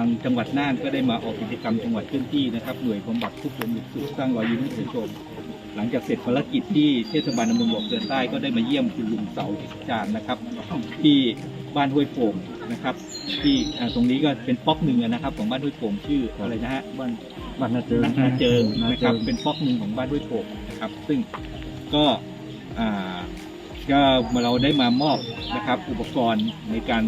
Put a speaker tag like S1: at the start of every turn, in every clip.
S1: างจังหวัดน่านก็ได้มาออกกิจกรรมจังหวัดเคลื่อนที่นะครับหน่วยบำบัดทุกข์บำบัดสุขสร้างรอยยิ้มให้ประชาชนหลังจากเสร็จภารกิจที่เทศบาลตำบลบ่อเกลือใต้ก็ได้มาเยี่ยมคุณลุงเสาจานนะครับ ที่บ้านห้วยโป่งนะครับ ที่อ่าตรงนี้ก็เป็นป๊อกหนึ่งอะนะครับของบ้านห้วยโป่งชื่ออะไรนะฮะบ้าน
S2: บ้านนาเจิง
S1: นาเจิง
S2: นา
S1: นะค
S2: เจิ
S1: รับ
S2: ง
S1: เป็นป๊อกหนึ่งของบ้านห้วยโป่งนะครับ ซึ่งก็อ่า ก็เราได้มามอบนะครับอุปกรณ์ในการ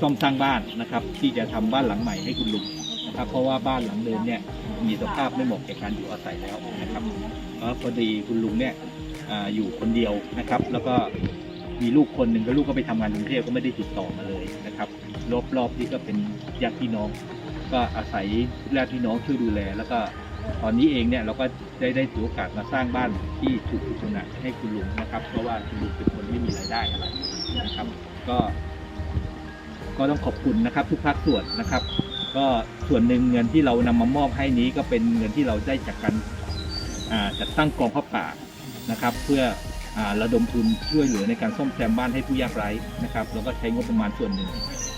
S1: ซ่อมสร้างบ้านนะครับ ที่จะทำบ้านหลังใหม่ให้คุณลุงนะครับ เพราะว่าบ้านหลังเดิมเนี่ยมีสภาพไม่เหมาะแก่การอยู่อาศัยแล้วนะครับแล้วพอดีคุณลุงเนี่ยออยู่คนเดียวนะครับ แล้วก็มีลูกคนหนึ่งก็ลูกก็ไปทำงานกรุงเทพก็ไม่ได้ติดต่อมาเลยนะครับรอบๆที่ก็เป็นญาติพี่น้อง ก็อาศัยญาติพี่น้องช่วยดูแลแล้วก็ ตอนนี้เองเนี่ยเราก็ได้ได้ถือโอกาสมาสร้างบ้านที่ถูกถูกขลักษณะให้คุณลุงนะครับ เพราะว่าคุณลุงเป็นคนไม่มีรายได้อะไรนะครับ ก็ ก็ต้องขอบคุณนะครับ ทุกภาคส่วนนะครับ ก็ส่วนหนึ่งเงินที่เรานำมามอบให้นี้ก็เป็นเงินที่เราได้จากการจัดตั้งกองผ้าป่านะครับ เพื่อ ระดมทุนช่วยเหลือในการซ่อมแซมบ้านให้ผู้ยากไร้นะครับ แล้วก็ใช้งบประมาณส่วนหนึ่ง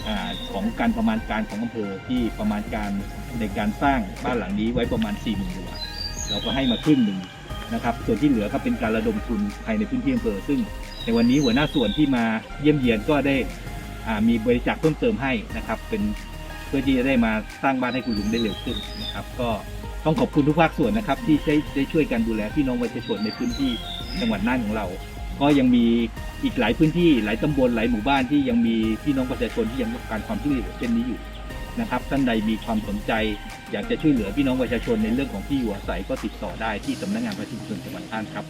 S1: อของการประมาณการของอำเภอที่ประมาณการในการสร้างบ้านหลังนี้ไว้ประมาณ4ี่หมื่นบาทเราก็ให้มาครึ่งหนึ่งนะครับ ส่วนที่เหลือก็เป็นการระดมทุนภายในพื้นที่อำเภอซึ่งในวันนี้หัวหน้าส่วนที่มาเยี่ยมเยียนก็ได้มีบริจาคเพิ่มเติมให้นะครับ เป็นเพื่อที่จะได้มาสร้างบ้านให้คุณลุงได้เร็วขึ้นนะครับ ก็ ต้องขอบคุณทุกภาคส่วนนะครับ ที่ได้ได้ช่วยกันดูแลพี่น้องประชาชนในพื้นที่จังหวัดน่านของเรา ก็ยังมีอีกหลายพื้นที่หลายตำบลหลายหมู่บ้านที่ยังมีพี่น้องประชาชนที่ยังต้องการความช่วยเหลือเช่นนี้อยู่นะครับท่านใดมีความสนใจ อยากจะช่วยเหลือพี่น้องประชาชนในเรื่องของที่อยู่อาศัยก็ติดต่อได้ที่สำนักงานประชาชนจังหวัดน่านครับ